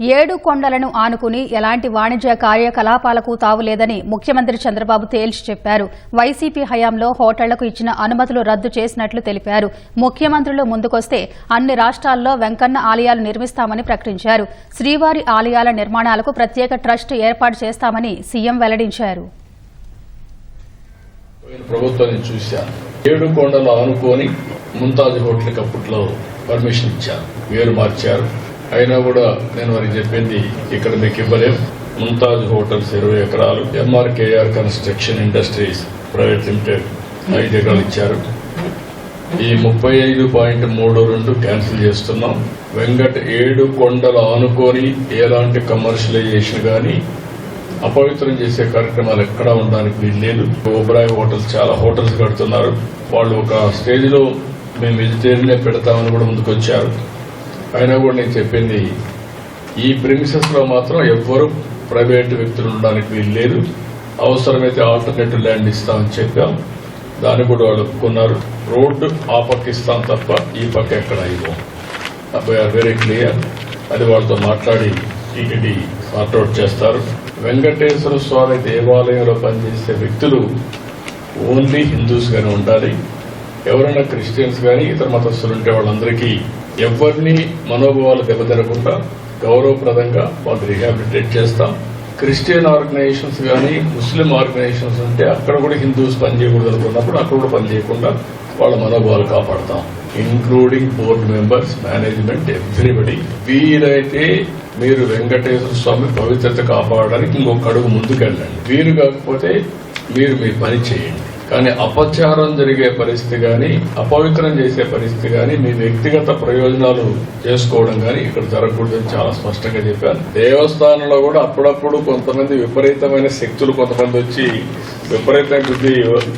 ఏడు కొండలను ఆనుకుని ఎలాంటి వాణిజ్య కార్యకలాపాలకు తావులేదని ముఖ్యమంత్రి చంద్రబాబు తేల్చి చెప్పారు. వైసీపీ హయాంలో హోటళ్ళకు ఇచ్చిన అనుమతులు రద్దు చేసినట్లు తెలిపారు. ముఖ్యమంత్రులు ముందుకొస్తే అన్ని రాష్ట్రాల్లో వెంకన్న ఆలయాలు నిర్మిస్తామని ప్రకటించారు. శ్రీవారి ఆలయాల నిర్మాణాలకు ప్రత్యేక ట్రస్ట్ ఏర్పాటు చేస్తామని సీఎం వెల్లడించారు. ఏడు కొండలు ఆనుకొని ముంతాజ్ హోటల్కి అప్పట్లో పర్మిషన్ ఇచ్చారు. పేరు మార్చారు. అయినా కూడా నేను వారికి చెప్పింది ఇక్కడ మీకు ఇవ్వలేం. ముంతాజ్ హోటల్స్ ఇరవై ఎకరాలు MRKR construction industries private limited ఐదు ఎకరాలు ఇచ్చారు. ఈ ముప్పై ఐదు పాయింట్ మూడు రెండు క్యాన్సిల్ చేస్తున్నాం. వెంకట ఏడు కొండలు ఆనుకొని ఎలాంటి కమర్షియలైజేషన్ కానీ అపవిత్రం చేసే కార్యక్రమాలు ఎక్కడా ఉండడానికి వీలు లేదు. ఓబ్రాయ్ హోటల్స్ చాలా హోటల్స్ కడుతున్నారు. వాళ్ళు ఒక స్టేజ్లో మేము వెజిటేరియన్ పెడతామని కూడా ముందుకొచ్చారు. అయినా కూడా నేను చెప్పింది ఈ ప్రిమిసెస్లో మాత్రం ఎవ్వరు ప్రైవేట్ వ్యక్తులు ఉండడానికి వీలు లేదు. అవసరమైతే ఆల్టర్నేటివ్ ల్యాండ్ ఇస్తామని చెప్పాం. దాన్ని కూడా వాళ్ళు ఒప్పుకున్నారు. రోడ్డు ఆ పక్క ఇస్తాం తప్ప ఈ పక్క ఎక్కడ ఇవ్వం. ఆర్ వెరీ క్లియర్ అది వాళ్ళతో మాట్లాడి టీటీడీ సార్ట్అవుట్ చేస్తారు. వెంకటేశ్వర స్వామి దేవాలయంలో పనిచేసే వ్యక్తులు ఓన్లీ హిందూస్గానే ఉండాలి. ఎవరైనా క్రిస్టియన్స్ కానీ ఇతర మతస్థులు ఉంటే వాళ్ళందరికీ ఎవరిని మనోభావాలు దెబ్బతినకుండా గౌరవప్రదంగా వాళ్ళు రిహాబిలిటేట్ చేస్తాం. క్రిస్టియన్ ఆర్గనైజేషన్స్ కానీ ముస్లిం ఆర్గనైజేషన్స్ ఉంటే అక్కడ కూడా హిందూస్ పనిచేయకూడదు అనుకున్నప్పుడు అక్కడ కూడా పనిచేయకుండా వాళ్ళ మనోభావాలు కాపాడతాం. Including board members management everybody వీలైతే మీరు వెంకటేశ్వర స్వామి పవిత్రత కాపాడడానికి ఇంకొక అడుగు ముందుకెళ్ళండి. వీలు కాకపోతే మీరు మీ పని చేయండి. కానీ అపచారం జరిగే పరిస్థితి కానీ అపవిత్రం చేసే పరిస్థితి కానీ మీ వ్యక్తిగత ప్రయోజనాలు చేసుకోవడం కానీ ఇక్కడ జరగకూడదని చాలా స్పష్టంగా చెప్పారు. దేవస్థానంలో కూడా అప్పుడప్పుడు కొంతమంది విపరీతమైన శక్తులు కొంతమంది వచ్చి విపరీతమైన బుద్ధి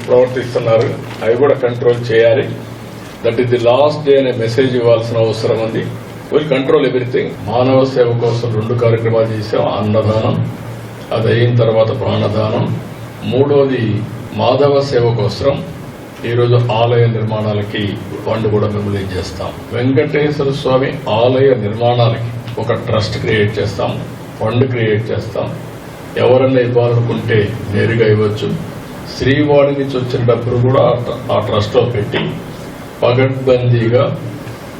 ప్రవర్తిస్తున్నారు. అవి కూడా కంట్రోల్ చేయాలి. That is the last day అనే మెసేజ్ ఇవ్వాల్సిన అవసరం ఉంది. విల్ కంట్రోల్ ఎవ్రీథింగ్ మానవ సేవ కోసం రెండు కార్యక్రమాలు చేసాం అన్నదానం అది అయిన తర్వాత ప్రాణదానం మూడోది మాధవ సేవ కోసం ఈరోజు ఆలయ నిర్మాణాలకి ఫండ్ కూడా మిమ్మల్ని చేస్తాం? వెంకటేశ్వర స్వామి ఆలయ నిర్మాణాలకి ఒక ట్రస్ట్ క్రియేట్ చేస్తాం ఫండ్ క్రియేట్ చేస్తాం. ఎవరన్నా ఇవ్వాలనుకుంటే నేరుగా ఇవ్వచ్చు. శ్రీవాణి నుంచి వచ్చిన డబ్బులు కూడా ఆ- ఆ ట్రస్ట్లో పెట్టి పగడ్బందీగా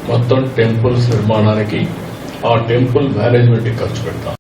మొత్తం టెంపుల్స్ నిర్మాణానికి ఆ టెంపుల్ మేనేజ్మెంట్ ఖర్చు పెడతాం.